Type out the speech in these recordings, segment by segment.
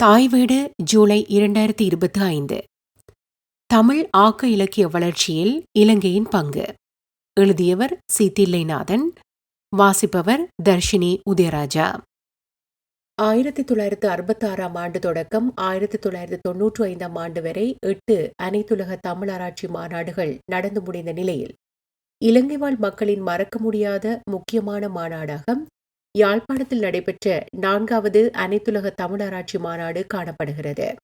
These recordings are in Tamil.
தாய் வீடு ஜூலை இரண்டாயிரத்தி இருபத்தி ஐந்து. தமிழ் ஆக்க இலக்கிய வளர்ச்சியில் இலங்கையின் பங்கு. எழுதியவர் சி தில்லைநாதன் வாசிப்பவர் தர்ஷினி உதயராஜா. ஆயிரத்தி தொள்ளாயிரத்து அறுபத்தாறாம் ஆண்டு தொடக்கம் ஆயிரத்தி தொள்ளாயிரத்து தொன்னூற்றி ஐந்தாம் ஆண்டு வரை எட்டு அனைத்துலக தமிழராட்சி மாநாடுகள் நடந்து முடிந்த நிலையில் இலங்கை வாழ் மக்களின் மறக்க முடியாத முக்கியமான மாநாடாக யாழ்ப்பாணத்தில் நடைபெற்ற நான்காவது அனைத்துலக தமிழராட்சி மாநாடு காணப்படுகிறது.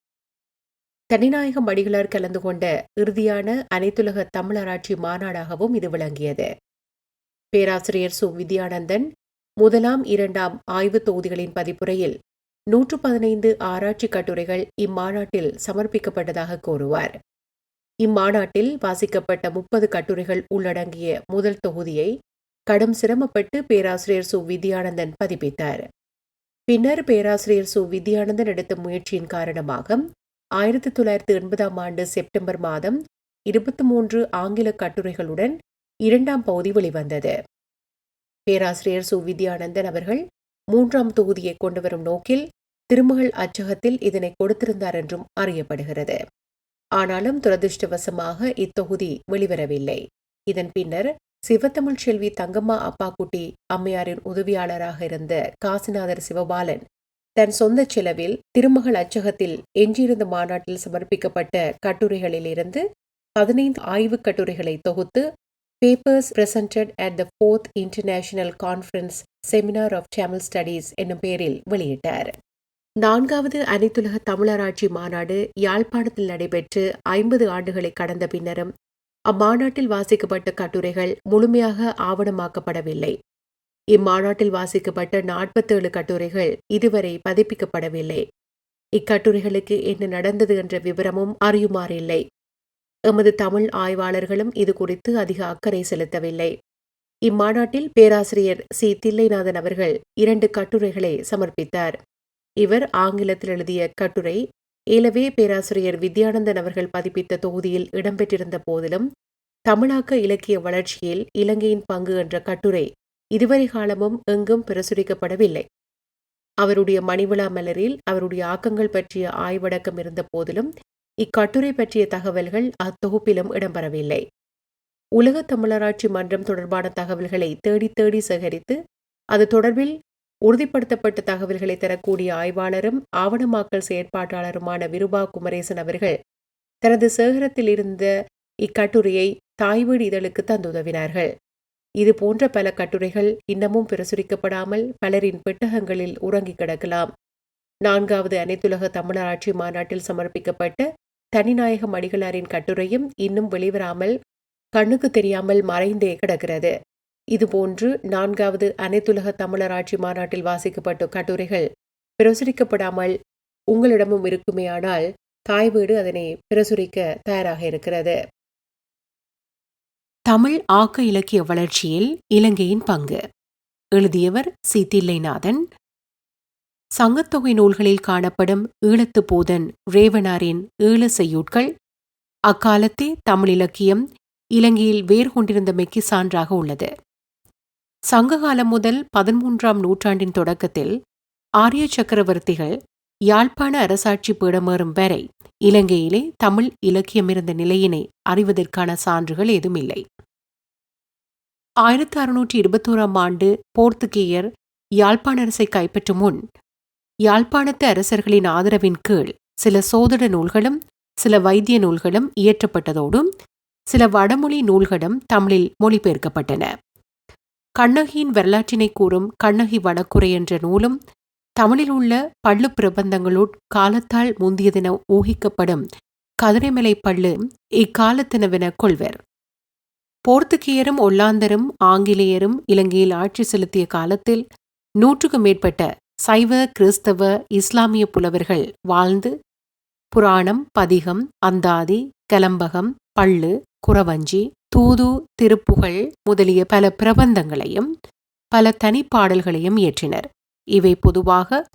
தனிநாயகம் அடிகளார் கலந்து கொண்ட இறுதியான அனைத்துலக தமிழராட்சி மாநாடாகவும் இது விளங்கியது. பேராசிரியர் சு. வித்யானந்தன் முதலாம் இரண்டாம் ஆய்வு தொகுதிகளின் பதிப்புரையில் நூற்று பதினைந்து ஆராய்ச்சி கட்டுரைகள் இம்மாநாட்டில் சமர்ப்பிக்கப்பட்டதாக கூறுவார். இம்மாநாட்டில் வாசிக்கப்பட்ட முப்பது கட்டுரைகள் உள்ளடங்கிய முதல் தொகுதியை கடும் சிரமப்பட்டு பேராசிரியர் சு. வித்யானந்தன் பதிப்பித்தார். பின்னர் பேராசிரியர் சு. வித்யானந்தன் எடுத்த முயற்சியின் காரணமாக ஆயிரத்தி தொள்ளாயிரத்தி எண்பதாம் ஆண்டு செப்டம்பர் மாதம் இருபத்தி மூன்று ஆங்கில கட்டுரைகளுடன் இரண்டாம் பகுதி வெளிவந்தது. பேராசிரியர் சு. வித்யானந்தன் அவர்கள் மூன்றாம் தொகுதியை கொண்டு வரும் நோக்கில் திருமகள் அச்சகத்தில் இதனை கொடுத்திருந்தார் என்றும் அறியப்படுகிறது. ஆனாலும் துரதிருஷ்டவசமாக இத்தொகுதி வெளிவரவில்லை. இதன் பின்னர் சிவத்தமிழ் செல்வி தங்கம்மா அப்பாக்குட்டி அம்மையாரின் உதவியாளராக இருந்த காசிநாதர் சிவபாலன் தன் சொந்த செலவில் திருமகள் அச்சகத்தில் எஞ்சியிருந்த மாநாட்டில் சமர்ப்பிக்கப்பட்ட கட்டுரைகளிலிருந்து பதினைந்து ஆய்வுக் கட்டுரைகளை தொகுத்து papers presented at the fourth international conference seminar of Tamil studies என்னும் பெயரில் வெளியிட்டார். நான்காவது அனைத்துலக தமிழராட்சி மாநாடு யாழ்ப்பாணத்தில் நடைபெற்று ஐம்பது ஆண்டுகளை கடந்த பின்னரும் அம்மாநாட்டில் வாசிக்கப்பட்ட கட்டுரைகள் முழுமையாக ஆவணமாக்கப்படவில்லை. இம்மாநாட்டில் வாசிக்கப்பட்ட நாற்பத்தேழு கட்டுரைகள் இதுவரை பதிப்பிக்கப்படவில்லை. இக்கட்டுரைகளுக்கு என்ன நடந்தது என்ற விவரமும் அறியுமாறில்லை. எமது தமிழ் ஆய்வாளர்களும் இது குறித்து அதிக அக்கறை செலுத்தவில்லை. இம்மாநாட்டில் பேராசிரியர் சி. தில்லைநாதன் அவர்கள் இரண்டு கட்டுரைகளை சமர்ப்பித்தார். இவர் ஆங்கிலத்தில் எழுதிய கட்டுரை ஏலவே பேராசிரியர் வித்யானந்தன் அவர்கள் பதிப்பித்த தொகுதியில் இடம்பெற்றிருந்த போதிலும் தமிழாக்க இலக்கிய வளர்ச்சியில் இலங்கையின் பங்கு என்ற கட்டுரை இதுவரை காலமும் எங்கும் பிரசுரிக்கப்படவில்லை. அவருடைய மணிவிழா மலரில் அவருடைய ஆக்கங்கள் பற்றிய ஆய்வடக்கம் இருந்த போதிலும் இக்கட்டுரை பற்றிய தகவல்கள் அத்தொகுப்பிலும் இடம்பெறவில்லை. உலக தமிழராட்சி மன்றம் தொடர்பான தகவல்களை தேடி தேடி சேகரித்து அது தொடர்பில் உறுதிப்படுத்தப்பட்ட தகவல்களை தரக்கூடிய ஆய்வாளரும் ஆவணமாக்கல் செயற்பாட்டாளருமான விருபா குமரேசன் அவர்கள் தனது சேகரத்தில் இருந்த இக்கட்டுரையை தாய்வீடு இதழுக்கு தந்துதவினார்கள் இது போன்ற பல கட்டுரைகள் இன்னமும் பிரசுரிக்கப்படாமல் பலரின் பெட்டகங்களில் உறங்கி கிடக்கலாம். நான்காவது அனைத்துலக தமிழராட்சி மாநாட்டில் சமர்ப்பிக்கப்பட்ட தனிநாயகம் அடிகளாரின் கட்டுரையும் இன்னும் வெளிவராமல் கண்ணுக்கு தெரியாமல் மறைந்தே கிடக்கிறது. இதுபோன்று நான்காவது அனைத்துலக தமிழராட்சி மாநாட்டில் வாசிக்கப்பட்ட கட்டுரைகள் பிரசுரிக்கப்படாமல் உங்களிடமும் இருக்குமேயானால் தாய் வீடு அதனை பிரசுரிக்க தயாராக இருக்கிறது. தமிழ் ஆக்க இலக்கிய வளர்ச்சியில் இலங்கையின் பங்கு. எழுதியவர் சி. தில்லைநாதன். சங்கத்தொகை நூல்களில் காணப்படும் ஈழத்து போதன் ரேவனாரின் ஈழ செய்யுட்கள் அக்காலத்தே தமிழ் இலக்கியம் இலங்கையில் வேர் கொண்டிருந்தமைக்கு சான்றாக உள்ளது. சங்ககாலம் முதல் பதிமூன்றாம் நூற்றாண்டின் தொடக்கத்தில் ஆரிய சக்கரவர்த்திகள் யாழ்ப்பாண அரசாட்சி பீடமேறும் வரை இலங்கையிலே தமிழ் இலக்கியம் இருந்த நிலையினை அறிவதற்கான சான்றுகள் ஏதுமில்லை. ஆயிரத்தி அறுநூற்றி இருபத்தோராம் ஆண்டு போர்த்துகேயர் யாழ்ப்பாண அரசை கைப்பற்றும் முன் யாழ்ப்பாணத்து அரசர்களின் ஆதரவின் கீழ் சில சோதட நூல்களும் சில வைத்திய நூல்களும் இயற்றப்பட்டதோடும் சில வடமொழி நூல்களும் தமிழில் மொழிபெயர்க்கப்பட்டன. கண்ணகியின் வரலாற்றினை கூறும் கண்ணகி வனக்குறை என்ற நூலும் தமிழில் உள்ள பள்ளு பிரபந்தங்களுட் காலத்தால் முந்தியதென ஊகிக்கப்படும் கதிரைமலை பள்ளு இக்காலத்தினவென கொள்வர். போர்த்துக்கியரும் ஒல்லாந்தரும் ஆங்கிலேயரும் இலங்கையில் ஆட்சி செலுத்திய காலத்தில் நூற்றுக்கும் மேற்பட்ட சைவ கிறிஸ்தவ இஸ்லாமிய புலவர்கள் வாழ்ந்து புராணம் பதிகம் அந்தாதி கலம்பகம் பள்ளு குறவஞ்சி தூது திருப்புகழ் முதலிய பல பிரபந்தங்களையும் பல தனிப்பாடல்களையும் இயற்றினர். இவை பொதுவாக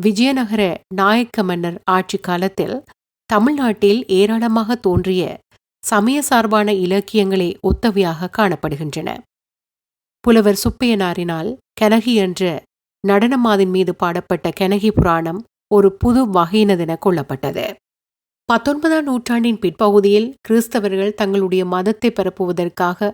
விஜயநகர நாயக்க மன்னர் ஆட்சி காலத்தில் தமிழ்நாட்டில் ஏராளமாக தோன்றிய சமய சார்பான இலக்கியங்களே ஒத்தவையாக காணப்படுகின்றன. புலவர் சுப்பையனாரினால் கனகி என்ற நடனமாதின் மீது பாடப்பட்ட கனகி புராணம் ஒரு புது வகையினதென கொள்ளப்பட்டது. பத்தொன்பதாம் நூற்றாண்டின் பிற்பகுதியில் கிறிஸ்தவர்கள் தங்களுடைய மதத்தை பரப்புவதற்காக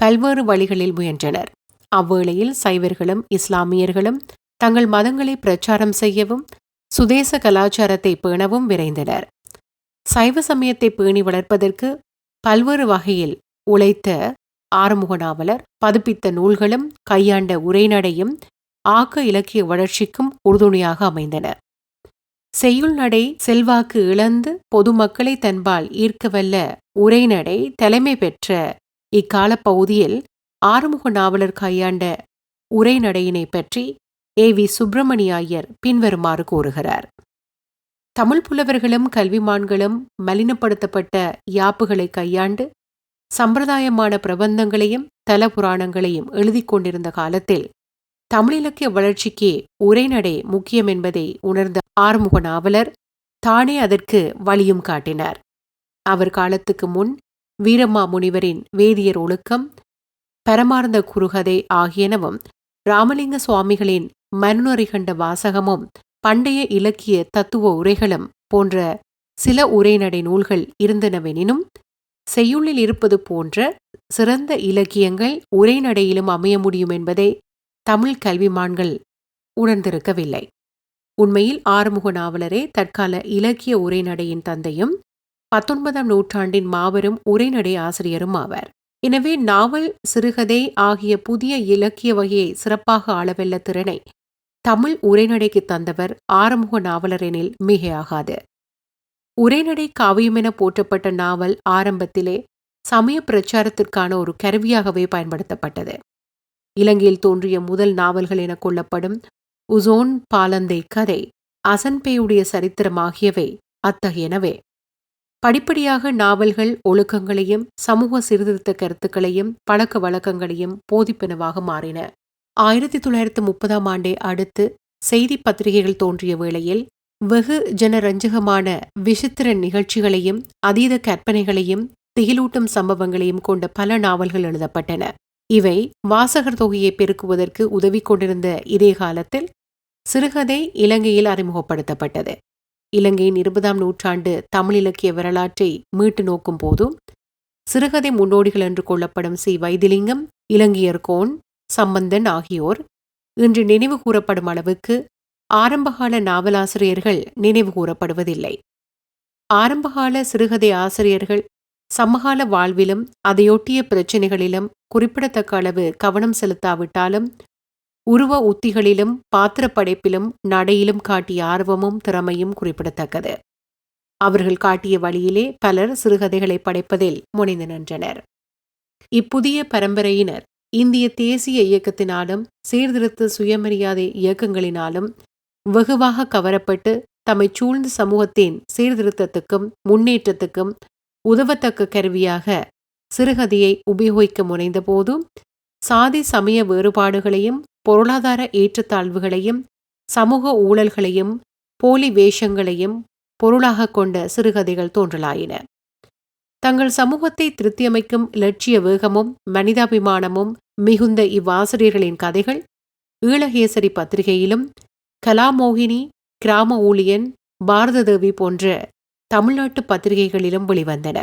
பல்வேறு வழிகளில் முயன்றனர். அவ்வேளையில் சைவர்களும் இஸ்லாமியர்களும் தங்கள் மதங்களை பிரச்சாரம் செய்யவும் சுதேச கலாச்சாரத்தை பேணவும் விரைந்தனர். சைவ சமயத்தை பேணி வளர்ப்பதற்கு பல்வேறு வகையில் உழைத்த ஆறுமுக நாவலர் பதிப்பித்த நூல்களும் கையாண்ட உரைநடையும் ஆக்க இலக்கிய வளர்ச்சிக்கும் உறுதுணையாக அமைந்தன. செய்யுள் நடை செல்வாக்கு இழந்து பொதுமக்களை தன்பால் ஈர்க்கவல்ல உரைநடை தலைமை பெற்ற இக்கால பகுதியில் ஆறுமுக நாவலர் கையாண்ட உரைநடையினை பற்றி ஏ வி சுப்பிரமணிய ஐயர் பின்வருமாறு கூறுகிறார். தமிழ் புலவர்களும் கல்விமான்களும் மலினப்படுத்தப்பட்ட யாப்புகளை கையாண்டு சம்பிரதாயமான பிரபந்தங்களையும் தல புராணங்களையும் எழுதி கொண்டிருந்த காலத்தில் தமிழிலக்கிய வளர்ச்சிக்கு உரைநடை முக்கியம் என்பதை உணர்ந்த ஆறுமுக நாவலர் தானே அதற்கு வழியும் காட்டினார். அவர் காலத்துக்கு முன் வீரம்மா முனிவரின் வேதியர் ஒழுக்கம் பரமார்ந்த குறுகதை ஆகியனவும் ராமலிங்க சுவாமிகளின் மனுநறி கண்ட வாசகமும் பண்டைய இலக்கிய தத்துவ உரைகளும் போன்ற சில உரைநடை நூல்கள் இருந்தனவெனினும் செய்யுளில் இருப்பது போன்ற சிறந்த இலக்கியங்கள் உரைநடையிலும் அமைய முடியும் என்பதை தமிழ் கல்விமான்கள் உணர்ந்திருக்கவில்லை. உண்மையில் ஆறுமுக நாவலரே தற்கால இலக்கிய உரைநடையின் தந்தையும் பத்தொன்பதாம் நூற்றாண்டின் மாபெரும் உரைநடை ஆசிரியரும் ஆவார். எனவே நாவல் சிறுகதை ஆகிய புதிய இலக்கிய வகையை சிறப்பாக ஆளவெல்ல திறனை தமிழ் உரைநடைக்கு தந்தவர் ஆறுமுக நாவலரெனில் மிகையாகாது. உரைநடை காவியமென போற்றப்பட்ட நாவல் ஆரம்பத்திலே சமய பிரச்சாரத்திற்கான ஒரு கருவியாகவே பயன்படுத்தப்பட்டது. இலங்கையில் தோன்றிய முதல் நாவல்கள் என கொள்ளப்படும் உசோன் பாலந்தை கதை. அசன்பேயுடைய சரித்திரம் ஆகியவை அத்தகையனவே. படிப்படியாக நாவல்கள் ஒழுக்கங்களையும் சமூக சீர்திருத்த கருத்துக்களையும் பழக்க வழக்கங்களையும் போதிப்பனவாக மாறின. ஆயிரத்தி தொள்ளாயிரத்து முப்பதாம் ஆண்டை அடுத்து செய்தி பத்திரிகைகள் தோன்றிய வேளையில் வெகு ஜனரஞ்சகமான விசித்திர நிகழ்ச்சிகளையும் அதீத கற்பனைகளையும் திகிலூட்டும் சம்பவங்களையும் கொண்ட பல நாவல்கள் எழுதப்பட்டன. இவை வாசகர் தொகையை பெருக்குவதற்கு உதவி கொண்டிருந்த இதே காலத்தில் சிறுகதை இலங்கையில் அறிமுகப்படுத்தப்பட்டது. இலங்கையின் இருபதாம் நூற்றாண்டு தமிழ் இலக்கிய வரலாற்றை மீட்டு நோக்கும் போதும் சிறுகதை முன்னோடிகள் என்று கொள்ளப்படும் சி. வைத்திலிங்கம் இலங்கையர் கோன் சம்பந்தன் ஆகியோர் இன்று நினைவு கூறப்படும் அளவுக்கு ஆரம்பகால நாவலாசிரியர்கள் நினைவு கூறப்படுவதில்லை. ஆரம்பகால சிறுகதை ஆசிரியர்கள் சமகால வாழ்விலும் அதையொட்டிய பிரச்சினைகளிலும் குறிப்பிடத்தக்க அளவு கவனம் செலுத்தாவிட்டாலும் உருவ உத்திகளிலும் பாத்திர படைப்பிலும் நடையிலும் காட்டிய ஆர்வமும் திறமையும் குறிப்பிடத்தக்கது. அவர்கள் காட்டிய வழியிலே பலர் சிறுகதைகளை படைப்பதில் முனைந்து நின்றனர். இப்புதிய பரம்பரையினர் இந்திய தேசிய இயக்கத்தினாலும் சீர்திருத்த சுயமரியாதை இயக்கங்களினாலும் வெகுவாக கவரப்பட்டு தம்மை சூழ்ந்த சமூகத்தின் சீர்திருத்தத்துக்கும் முன்னேற்றத்துக்கும் உதவத்தக்க கருவியாக சிறுகதையை உபயோகிக்க முனைந்த போதும் சாதி சமய வேறுபாடுகளையும் பொருளாதார ஏற்றத்தாழ்வுகளையும் சமூக ஊழல்களையும் போலி வேஷங்களையும் பொருளாக கொண்ட சிறுகதைகள் தோன்றலாயின. தங்கள் சமூகத்தை திருத்தியமைக்கும் இலட்சிய வேகமும் மனிதாபிமானமும் மிகுந்த இவ்வாசிரியர்களின் கதைகள் ஈழகேசரி பத்திரிகையிலும் கலாமோகினி கிராம ஊழியன் பாரததேவி போன்ற தமிழ்நாட்டு பத்திரிகைகளிலும் வெளிவந்தன.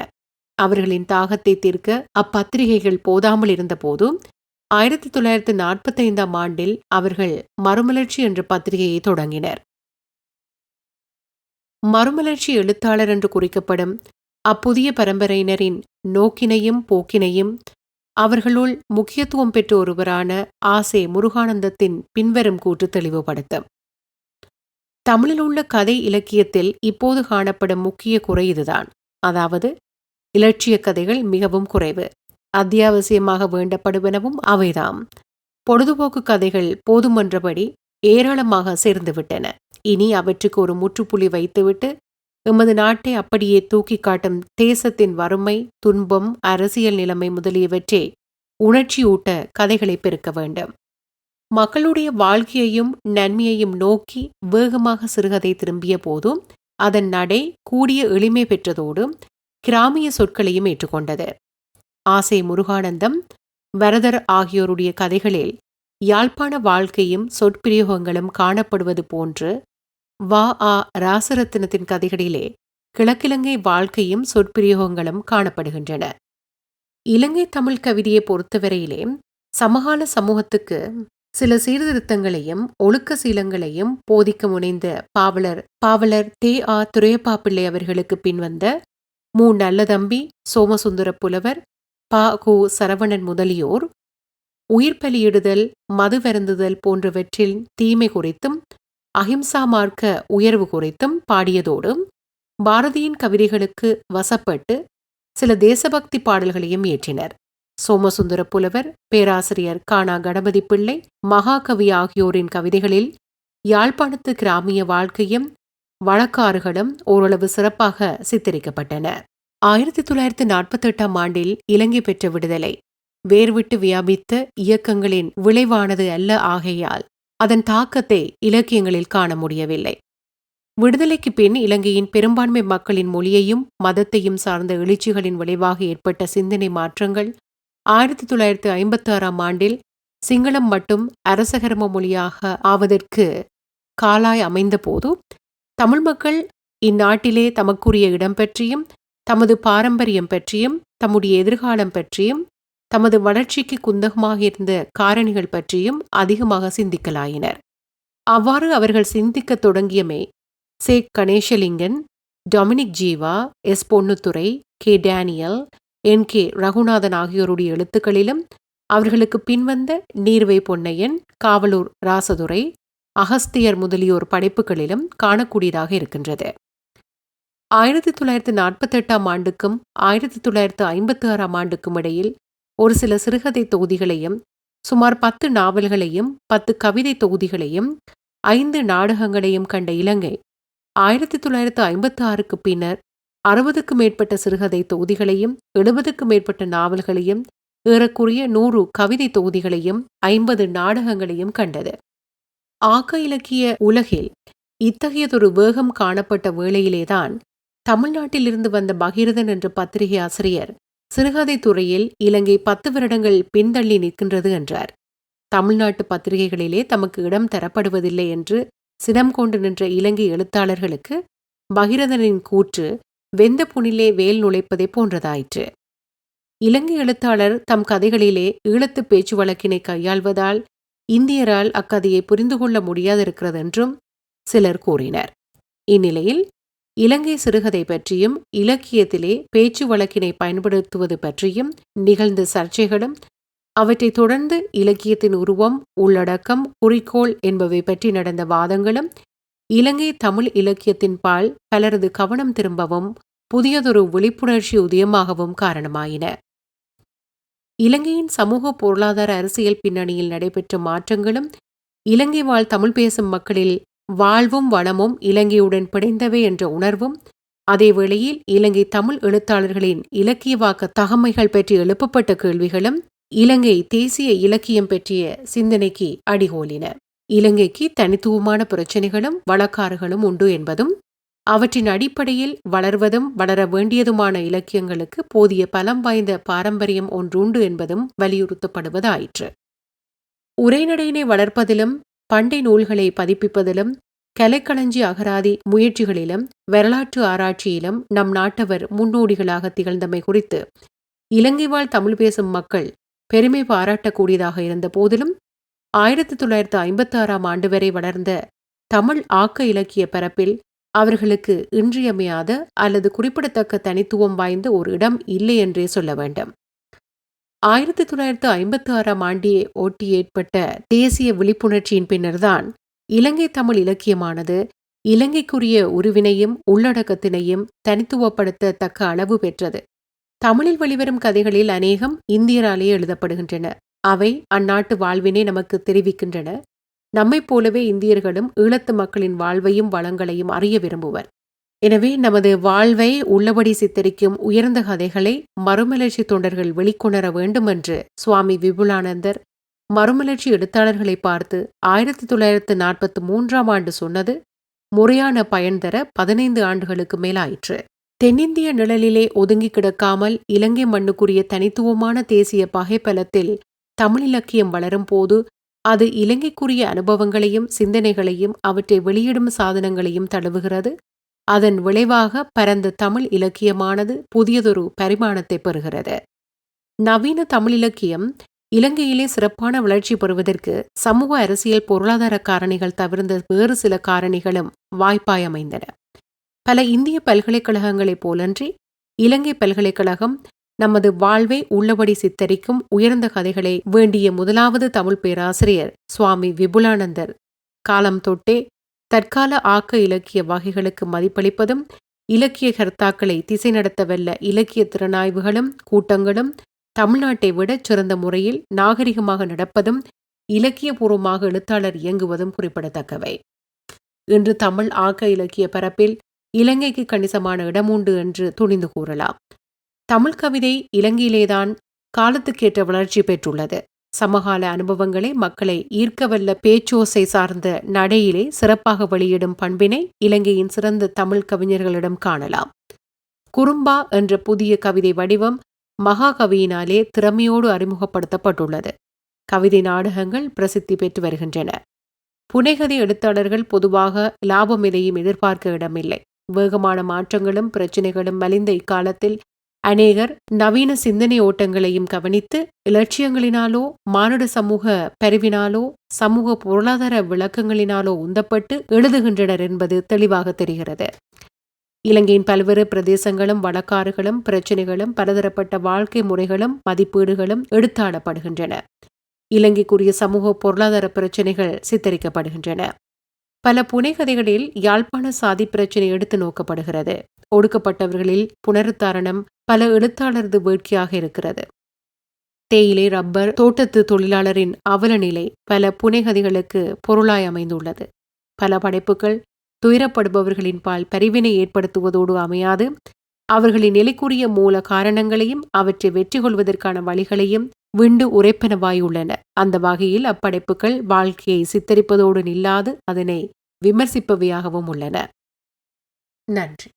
அவர்களின் தாகத்தை தீர்க்க அப்பத்திரிகைகள் போதாமல் இருந்தபோதும் ஆயிரத்தி தொள்ளாயிரத்தி நாற்பத்தைந்தாம் ஆண்டில் அவர்கள் மறுமலர்ச்சி என்ற பத்திரிகையை தொடங்கினர். மறுமலர்ச்சி எழுத்தாளர் என்று குறிக்கப்படும் அப்புதிய பரம்பரையினரின் நோக்கினையும் போக்கினையும் அவர்களுள் முக்கியத்துவம் பெற்ற ஒருவரான ஆசே முருகானந்தத்தின் பின்வரும் கூற்று தெளிவுபடுத்தும். தமிழில் உள்ள கதை இலக்கியத்தில் இப்போது காணப்படும் முக்கிய குறை இதுதான். அதாவது இலட்சிய கதைகள் மிகவும் குறைவு. அத்தியாவசியமாக வேண்டப்படுவனவும் அவைதாம். பொழுதுபோக்கு கதைகள் போதுமன்றபடி ஏராளமாக சேர்ந்துவிட்டன. இனி அவற்றுக்கு ஒரு முற்றுப்புள்ளி வைத்துவிட்டு எமது நாட்டை அப்படியே தூக்கி காட்டும் தேசத்தின் வறுமை துன்பம் அரசியல் நிலைமை முதலியவற்றை உணர்ச்சியூட்ட கதைகளை பெருக்க வேண்டும். மக்களுடைய வாழ்க்கையையும் நன்மையையும் நோக்கி வேகமாக சிறுகதை திரும்பிய போதும் அதன் நடை கூடிய எளிமை பெற்றதோடு கிராமிய சொற்களையும் ஏற்றுக்கொண்டது. ஆசை முருகானந்தம் வரதர் ஆகியோருடைய கதைகளில் யாழ்ப்பாண வாழ்க்கையும் சொற்பிரயோகங்களும் காணப்படுவது போன்று வா ஆ ராசரத்தினத்தின் கதைகளிலே கிழக்கிலங்கை வாழ்க்கையும் சொற்பிரயோகங்களும் காணப்படுகின்றன. இலங்கை தமிழ் கவிதையை பொறுத்தவரையிலே சமகால சமூகத்துக்கு சில சீர்திருத்தங்களையும் ஒழுக்க சீலங்களையும் போதிக்க முனைந்த பாவலர் பாவலர் தே ஆ துரையப்பா பிள்ளை அவர்களுக்கு பின்வந்த மு நல்லதம்பி சோமசுந்தர புலவர் பா கு சரவணன் முதலியோர் உயிர் பலியிடுதல் மதுவருந்துதல் போன்றவற்றில் தீமை குறித்தும் அஹிம்சா மார்க்க உயர்வு குறித்தும் பாடியதோடு பாரதியின் கவிதைகளுக்கு வசப்பட்டு சில தேசபக்தி பாடல்களையும் இயற்றினர். சோமசுந்தர புலவர் பேராசிரியர் காணா கணபதி பிள்ளை மகாகவி ஆகியோரின் கவிதைகளில் யாழ்ப்பாணத்து கிராமிய வாழ்க்கையும் வழக்காறுகளும் ஓரளவு சிறப்பாக சித்தரிக்கப்பட்டன. ஆயிரத்தி தொள்ளாயிரத்தி நாற்பத்தி எட்டாம் ஆண்டில் இலங்கை பெற்ற விடுதலை. வேர்விட்டு வியாபித்த இயக்கங்களின் விளைவானது அல்ல ஆகையால் அதன் தாக்கத்தை இலக்கியங்களில் காண முடியவில்லை. விடுதலைக்கு பின் இலங்கையின் பெரும்பான்மை மக்களின் மொழியையும் மதத்தையும் சார்ந்த எழுச்சிகளின் விளைவாக ஏற்பட்ட சிந்தனை மாற்றங்கள் ஆயிரத்தி தொள்ளாயிரத்தி ஐம்பத்தி ஆறாம் ஆண்டில் சிங்களம் மட்டும் அரசகர்ம மொழியாக ஆவதற்கு காலாய் அமைந்தபோது தமிழ் மக்கள் இந்நாட்டிலே தமக்குரிய இடம் பற்றியும் தமது பாரம்பரியம் பற்றியும் தம்முடைய எதிர்காலம் பற்றியும் தமது வளர்ச்சிக்கு குந்தகமாக இருந்த காரணிகள் பற்றியும் அதிகமாக சிந்திக்கலாயினர். அவ்வாறு அவர்கள் சிந்திக்கத் தொடங்கியமே சே. Ganesalingan Dominic Jeeva S. Ponnuthurai K. Daniel N. K. Ragunathan ஆகியோருடைய எழுத்துக்களிலும் அவர்களுக்கு பின்வந்த நீர்வை பொன்னையன் காவலூர் ராசதுரை அகஸ்தியர் முதலியோர் படைப்புகளிலும் காணக்கூடியதாக இருக்கின்றது. ஆயிரத்தி தொள்ளாயிரத்தி நாற்பத்தெட்டாம் ஆண்டுக்கும் ஆயிரத்தி தொள்ளாயிரத்து ஐம்பத்தி ஆறாம் ஆண்டுக்கும் இடையில் ஒரு சில சிறுகதை தொகுதிகளையும் சுமார் பத்து நாவல்களையும் பத்து கவிதை தொகுதிகளையும் ஐந்து நாடகங்களையும் கண்ட இலங்கை. ஆயிரத்தி தொள்ளாயிரத்து ஐம்பத்தி ஆறுக்கு பின்னர் அறுபதுக்கு மேற்பட்ட சிறுகதை தொகுதிகளையும் எழுபதுக்கு மேற்பட்ட நாவல்களையும் ஏறக்குறைய நூறு கவிதை தொகுதிகளையும் ஐம்பது நாடகங்களையும் கண்டது. ஆக்க இலக்கிய உலகில் இத்தகையதொரு வேகம் காணப்பட்ட வேளையிலேதான் தமிழ்நாட்டிலிருந்து வந்த பகீரதன் என்ற பத்திரிகை ஆசிரியர் சிறுகதை துறையில் இலங்கை பத்து வருடங்கள் பின்தள்ளி நிற்கின்றது என்றார். தமிழ்நாட்டு பத்திரிகைகளிலே தமக்கு இடம் தரப்படுவதில்லை என்று சினம் கொண்டு நின்ற இலங்கை எழுத்தாளர்களுக்கு பகிரதனின் கூற்று வெந்த புனிலே வேல் நுழைப்பதை போன்றதாயிற்று. இலங்கை எழுத்தாளர் தம் கதைகளிலே ஈழத்து பேச்சு வழக்கினை கையாள்வதால் இந்தியரால் அக்கதையை புரிந்து கொள்ள முடியாதிருக்கிறது என்றும் சிலர் கூறினர். இந்நிலையில் இலங்கை சிறுகதை பற்றியும் இலக்கியத்திலே பேச்சு வழக்கினை பயன்படுத்துவது பற்றியும் நிகழ்ந்த சர்ச்சைகளும் அவற்றை தொடர்ந்து இலக்கியத்தின் உருவம் உள்ளடக்கம் குறிக்கோள் என்பவை பற்றி நடந்த வாதங்களும் இலங்கை தமிழ் இலக்கியத்தின் பால் பலரது கவனம் திரும்பவும் புதியதொரு விழிப்புணர்ச்சி உதயமாகவும் காரணமாயின. இலங்கையின் சமூக பொருளாதார அரசியல் பின்னணியில் நடைபெற்ற மாற்றங்களும் இலங்கை வாழ் தமிழ் பேசும் மக்களில் வாழ்வும் வளமும் இலங்கையுடன் பிணைந்தவை என்ற உணர்வும் அதே வேளையில் இலங்கை தமிழ் எழுத்தாளர்களின் இலக்கியவாக்க தகமைகள் பற்றி எழுப்பப்பட்ட கேள்விகளும் இலங்கை தேசிய இலக்கியம் பற்றிய சிந்தனைக்கு அடிகோலின. இலங்கைக்கு தனித்துவமான பிரச்சனைகளும் வழக்காறுகளும் உண்டு என்பதும் அவற்றின் அடிப்படையில் வளர்வதும் வளர வேண்டியதுமான இலக்கியங்களுக்கு போதிய பலம் வாய்ந்த பாரம்பரியம் ஒன்றுண்டு என்பதும் வலியுறுத்தப்படுவதாயிற்று. உரைநடையினை வளர்ப்பதிலும் பண்டை நூல்களை பதிப்பிப்பதிலும் கலைக்களஞ்சி அகராதி முயற்சிகளிலும் வரலாற்று ஆராய்ச்சியிலும் நம் நாட்டவர் முன்னோடிகளாக திகழ்ந்தமை குறித்து இலங்கை வாழ் தமிழ் பேசும் மக்கள் பெருமை பாராட்டக்கூடியதாக இருந்த போதிலும் ஆயிரத்தி தொள்ளாயிரத்து ஐம்பத்தி ஆறாம் ஆண்டு வரை வளர்ந்த தமிழ் ஆக்க இலக்கிய பரப்பில் அவர்களுக்கு இன்றியமையாத அல்லது குறிப்பிடத்தக்க தனித்துவம் வாய்ந்த ஒரு இடம் இல்லை என்றே சொல்ல வேண்டும். ஆயிரத்தி தொள்ளாயிரத்து ஐம்பத்தி ஆறாம் ஆண்டியை ஓட்டி ஏற்பட்ட தேசிய விழிப்புணர்ச்சியின் பின்னர்தான் இலங்கை தமிழ் இலக்கியமானது இலங்கைக்குரிய உருவினையும் உள்ளடக்கத்தினையும் தனித்துவப்படுத்த தக்க அளவு பெற்றது. தமிழில் வெளிவரும் கதைகளில் அநேகம் இந்தியராலேயே எழுதப்படுகின்றன. அவை அந்நாட்டு வாழ்வினை நமக்கு தெரிவிக்கின்றன. நம்மைப் போலவே இந்தியர்களும் ஈழத்து மக்களின் வாழ்வையும் வளங்களையும் அறிய விரும்புவர். எனவே நமது வாழ்வை உள்ளபடி சித்தரிக்கும் உயர்ந்த கதைகளை மறுமலர்ச்சி தொண்டர்கள் வெளிக்கொணர வேண்டும் என்று சுவாமி விபுலானந்தர் மறுமலர்ச்சி எழுத்தாளர்களை பார்த்து ஆயிரத்தி தொள்ளாயிரத்து நாற்பத்தி மூன்றாம் ஆண்டு சொன்னது முறையான பயன் தர பதினைந்து ஆண்டுகளுக்கு மேலாயிற்று. தென்னிந்திய நிழலிலே ஒதுங்கி கிடக்காமல் இலங்கை மண்ணுக்குரிய தனித்துவமான தேசிய பகைப்பலத்தில் தமிழ் இலக்கியம் வளரும் போது அது இலங்கைக்குரிய அனுபவங்களையும் சிந்தனைகளையும் அவற்றை வெளியிடும் சாதனங்களையும் தழுவுகிறது. அதன் விளைவாக பரந்த தமிழ் இலக்கியமானது புதியதொரு பரிமாணத்தை பெறுகிறது. நவீன தமிழ் இலக்கியம் இலங்கையிலே சிறப்பான வளர்ச்சி பெறுவதற்கு சமூக அரசியல் பொருளாதார காரணிகள் தவிர்ந்த வேறு சில காரணிகளும் வாய்ப்பாய் அமைந்தன. பல இந்திய பல்கலைக்கழகங்களைப் போலன்றி இலங்கை பல்கலைக்கழகம் நமது வாழ்வை உள்ளபடி சித்தரிக்கும் உயர்ந்த கதைகளை வேண்டிய முதலாவது தமிழ் பேராசிரியர் சுவாமி விபுலானந்தர். காலம் தொட்டே தற்கால ஆக்க இலக்கிய வகைகளுக்கு மதிப்பளிப்பதும் இலக்கிய கர்த்தாக்களை திசை நடத்தவல்ல இலக்கிய திறனாய்வுகளும் கூட்டங்களும் தமிழ்நாட்டை விட சிறந்த முறையில் நாகரிகமாக நடப்பதும் இலக்கியபூர்வமாக எழுத்தாளர் இயங்குவதும் குறிப்பிடத்தக்கவை. இன்று தமிழ் ஆக்க இலக்கிய பரப்பில் இலங்கைக்கு கணிசமான இடம் உண்டு என்று துணிந்து கூறலாம். தமிழ் கவிதை இலங்கையிலேதான் காலத்துக்கேற்ற வளர்ச்சி பெற்றுள்ளது. சமகால அனுபவங்களை மக்களை ஈர்க்கவல்ல பேச்சோசை சார்ந்த நடையிலே சிறப்பாக வெளியிடும் பண்பினை இலங்கையின் சிறந்த தமிழ் கவிஞர்களிடம் காணலாம். குறும்பா என்ற புதிய கவிதை வடிவம் மகாகவியினாலே திறமையோடு அறிமுகப்படுத்தப்பட்டுள்ளது. கவிதை நாடகங்கள் பிரசித்தி பெற்று வருகின்றன. புனைகதை எழுத்தாளர்கள் பொதுவாக லாபம் எதையும் எதிர்பார்க்க இடமில்லை. வேகமான மாற்றங்களும் பிரச்சனைகளும் மலிந்த இக்காலத்தில் அநேகர் நவீன சிந்தனை ஓட்டங்களையும் கவனித்து இலட்சியங்களினாலோ மானுட சமூக பரிவினாலோ சமூக பொருளாதார விளக்கங்களினாலோ உந்தப்பட்டு எழுதுகின்றனர் என்பது தெளிவாக தெரிகிறது. இலங்கையின் பல்வேறு பிரதேசங்களும் வழக்காறுகளும் பிரச்சினைகளும் பலதரப்பட்ட வாழ்க்கை முறைகளும் மதிப்பீடுகளும் எடுத்தாடப்படுகின்றன இலங்கைக்குரிய சமூக பொருளாதார பிரச்சினைகள் சித்தரிக்கப்படுகின்றன. பல புனைகதைகளில் யாழ்ப்பாண சாதி பிரச்சினை எடுத்து நோக்கப்படுகிறது. ஒடுக்கப்பட்டவர்களில் புனருத்தாரணம் பல எழுத்தாளரது வேட்கையாக இருக்கிறது. தேயிலை ரப்பர் தோட்டத்து தொழிலாளரின் அவல நிலை பல புனைகதைகளுக்கு பொருளாய் அமைந்துள்ளது. பல படைப்புகள் துயரப்படுபவர்களின் பால் பரிவினை ஏற்படுத்துவதோடு அமையாது. அவர்களின் நிலைக்குரிய மூல காரணங்களையும் அவற்றை வெற்றி கொள்வதற்கான வழிகளையும் விண்டு உரைப்பனவாயுள்ளன அந்த வகையில் அப்படைப்புகள் வாழ்க்கையை சித்தரிப்பதோடு நில்லாது அதனை விமர்சிப்பவையாகவும் உள்ளன. நன்றி.